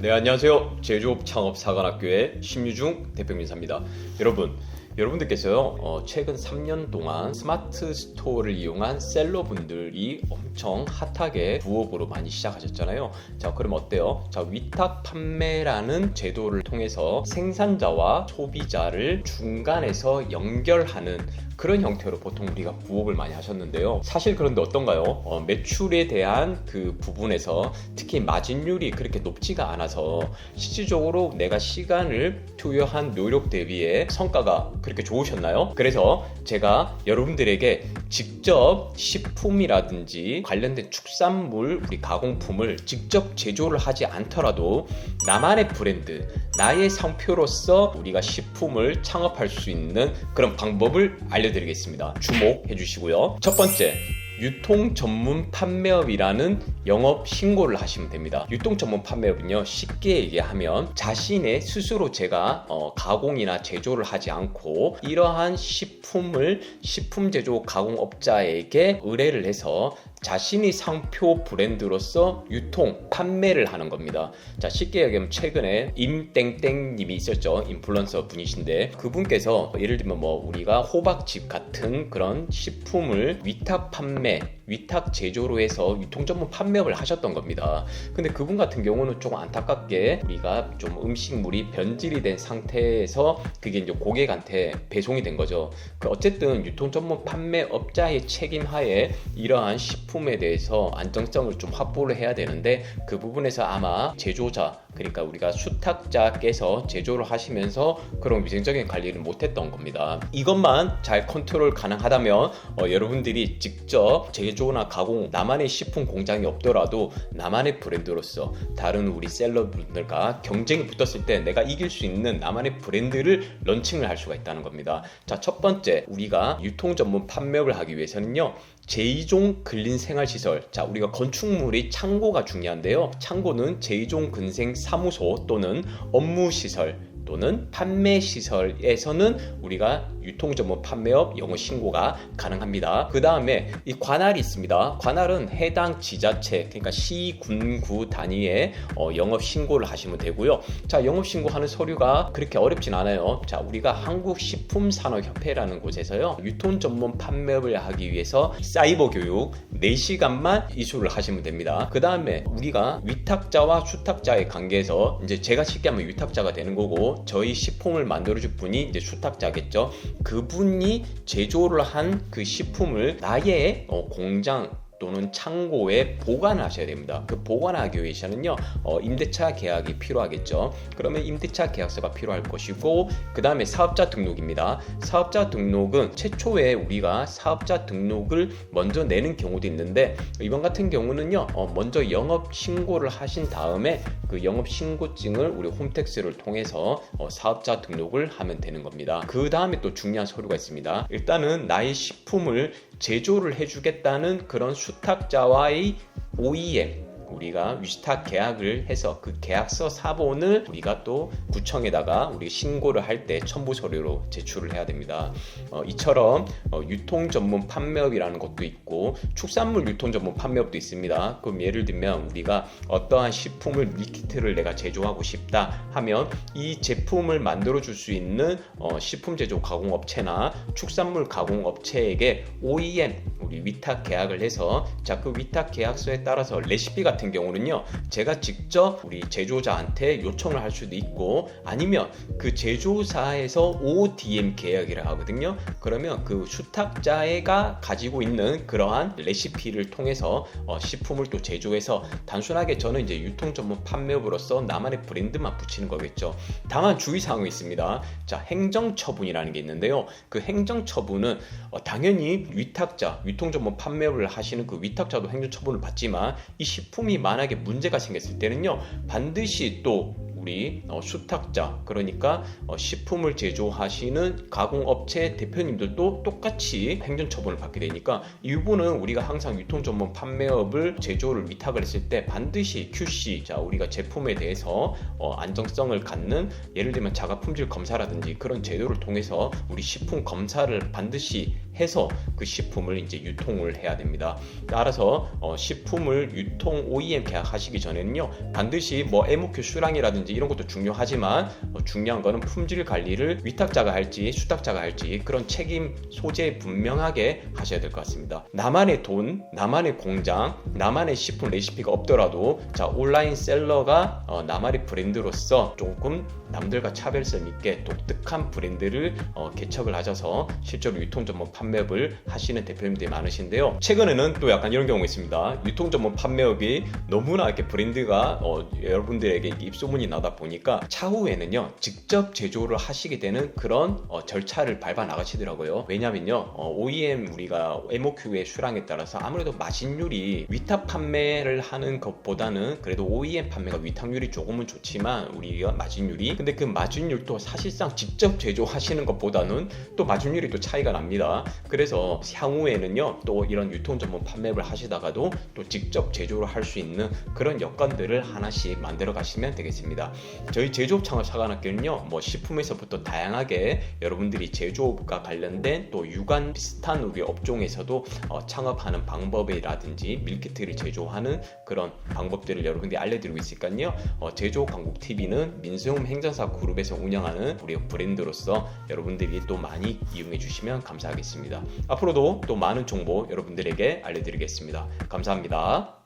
네 안녕하세요. 제조업 창업 사관학교의 심유중 대표님사입니다. 여러분 여러분들께서요 어, 최근 3년 동안 스마트 스토어를 이용한 셀러분들이 엄청 핫하게 부업으로 많이 시작하셨잖아요. 자 그럼 어때요? 자 위탁 판매라는 제도를 통해서 생산자와 소비자를 중간에서 연결하는 그런 형태로 보통 우리가 부업을 많이 하셨는데요. 사실 그런데 어떤가요? 어, 매출에 대한 그 부분에서 특히 마진율이 그렇게 높지가 않아서 실질적으로 내가 시간을 투여한 노력 대비에 성과가 그렇게 좋으셨나요? 그래서 제가 여러분들에게 직접 식품이라든지 관련된 축산물 우리 가공품을 직접 제조를 하지 않더라도 나만의 브랜드, 나의 상표로서 우리가 식품을 창업할 수 있는 그런 방법을 알려 드리겠습니다. 주목해 주시고요. 첫 번째, 유통 전문 판매업이라는 영업 신고를 하시면 됩니다. 유통 전문 판매업은요, 쉽게 얘기하면 자신의 스스로 제가 어, 가공이나 제조를 하지 않고 이러한 식품을 식품 제조 가공업자에게 의뢰를 해서 자신이 상표 브랜드로서 유통, 판매를 하는 겁니다. 자, 쉽게 얘기하면 최근에 임땡땡님이 있었죠. 인플루언서 분이신데 그분께서 예를 들면 뭐 우리가 호박즙 같은 그런 식품을 위탁 판매, 위탁 제조로 해서 유통 전문 판매업을 하셨던 겁니다. 근데 그분 같은 경우는 조금 안타깝게 우리가 좀 음식물이 변질이 된 상태에서 그게 이제 고객한테 배송이 된 거죠. 그 어쨌든 유통 전문 판매업자의 책임 하에 이러한 식품 에 대해서 안정성을 좀 확보를 해야 되는데 그 부분에서 아마 제조자 그러니까 우리가 수탁자께서 제조를 하시면서 그런 위생적인 관리를 못했던 겁니다. 이것만 잘 컨트롤 가능하다면 어, 여러분들이 직접 제조나 가공 나만의 식품 공장이 없더라도 나만의 브랜드로서 다른 우리 셀러분들과 경쟁이 붙었을 때 내가 이길 수 있는 나만의 브랜드를 런칭을 할 수가 있다는 겁니다. 자, 첫 번째 우리가 유통 전문 판매업을 하기 위해서는요. 제2종 근린 생활시설. 자, 우리가 건축물이 창고가 중요한데요. 창고는 제2종 근생 사무소 또는 업무시설 또는 판매 시설에서는 우리가 유통 전문 판매업 영어 신고가 가능합니다. 그 다음에 이 관할이 있습니다. 관할은 해당 지자체 그러니까 시, 군, 구 단위의 어, 영업 신고를 하시면 되고요. 자, 영업 신고하는 서류가 그렇게 어렵진 않아요. 자, 우리가 한국식품산업협회라는 곳에서요. 유통 전문 판매업을 하기 위해서 사이버 교육 4시간만 이수를 하시면 됩니다. 그 다음에 우리가 위탁자와 수탁자의 관계에서 이제 제가 쉽게 하면 위탁자가 되는 거고 저희 식품을 만들어줄 분이 이제 수탁자겠죠. 그분이 제조를 한 그 식품을 나의 어, 공장 또는 창고에 보관하셔야 됩니다. 그 보관하기 위해서는요, 어, 임대차 계약이 필요하겠죠. 그러면 임대차 계약서가 필요할 것이고, 그 다음에 사업자 등록입니다. 사업자 등록은 최초에 우리가 사업자 등록을 먼저 내는 경우도 있는데, 이번 같은 경우는요, 어, 먼저 영업 신고를 하신 다음에 그 영업 신고증을 우리 홈택스를 통해서 어, 사업자 등록을 하면 되는 겁니다. 그 다음에 또 중요한 서류가 있습니다. 일단은 나의 식품을 제조를 해주겠다는 그런 수탁자와의 OEM 우리가 위탁 계약을 해서 그 계약서 사본을 우리가 또 구청에다가 우리 신고를 할 때 첨부 서류로 제출을 해야 됩니다. 어, 이처럼 어, 유통 전문 판매업이라는 것도 있고 축산물 유통 전문 판매업도 있습니다. 그럼 예를 들면 우리가 어떠한 식품을 밀키트를 내가 제조하고 싶다 하면 이 제품을 만들어 줄 수 있는 어, 식품 제조 가공 업체나 축산물 가공 업체에게 OEM 우리 위탁 계약을 해서 자 그 위탁 계약서에 따라서 레시피 같은 경우는요 제가 직접 우리 제조자한테 요청을 할 수도 있고 아니면 그 제조사에서 ODM 계약이라 하거든요. 그러면 그 수탁자가 가지고 있는 그러한 레시피를 통해서 어, 식품을 또 제조해서 단순하게 저는 이제 유통 전문 판매업으로서 나만의 브랜드만 붙이는 거겠죠. 다만 주의사항이 있습니다. 자 행정처분이라는 게 있는데요. 그 행정처분은 어, 당연히 위탁자 유통 전문 판매업을 하시는 그 위탁자도 행정처분을 받지만 이 식품 이 만약에 문제가 생겼을 때는요 반드시 또 우리 어, 수탁자 그러니까 어, 식품을 제조하시는 가공업체 대표님들도 똑같이 행정처분을 받게 되니까 이 부분은 우리가 항상 유통 전문 판매업을 제조를 위탁을 했을 때 반드시 QC 자 우리가 제품에 대해서 어, 안정성을 갖는 예를 들면 자가 품질 검사라든지 그런 제도를 통해서 우리 식품 검사를 반드시 해서 그 식품을 이제 유통을 해야 됩니다. 따라서 어, 식품을 유통 OEM 계약하시기 전에는요 반드시 뭐 MOQ 수량이라든지 이런 것도 중요하지만 어, 중요한 거는 품질 관리를 위탁자가 할지 수탁자가 할지 그런 책임 소재 분명하게 하셔야 될 것 같습니다. 나만의 돈, 나만의 공장, 나만의 식품 레시피가 없더라도 자 온라인 셀러가 어, 나만의 브랜드로서 조금 남들과 차별성 있게 독특한 브랜드를 어, 개척을 하셔서 실제로 유통 전문 판매 업을 하시는 대표님들이 많으신데요. 최근에는 또 약간 이런 경우가 있습니다. 유통 전문 판매업이 너무나 이렇게 브랜드가 어, 여러분들에게 입소문이 나다 보니까 차후에는요 직접 제조를 하시게 되는 그런 어, 절차를 밟아 나가시더라고요. 왜냐면요 어, OEM 우리가 MOQ의 수량에 따라서 아무래도 마진율이 위탁 판매를 하는 것보다는 그래도 OEM 판매가 위탁률이 조금은 좋지만 우리가 마진율이 근데 그 마진율도 사실상 직접 제조하시는 것보다는 또 마진율이 또 차이가 납니다. 그래서 향후에는요 또 이런 유통 전문 판매를 하시다가도 또 직접 제조를 할 수 있는 그런 여건들을 하나씩 만들어 가시면 되겠습니다. 저희 제조업 창업 사관학교는요 뭐 식품에서부터 다양하게 여러분들이 제조업과 관련된 또 유관 비슷한 우리 업종에서도 어, 창업하는 방법이라든지 밀키트를 제조하는 그런 방법들을 여러분들이 알려드리고 있으니까요 어, 제조 강국 TV는 민수홈 행정사 그룹에서 운영하는 우리 브랜드로서 여러분들이 또 많이 이용해 주시면 감사하겠 습니다. 앞으로도 또 많은 정보 여러분들에게 알려드리겠습니다. 감사합니다.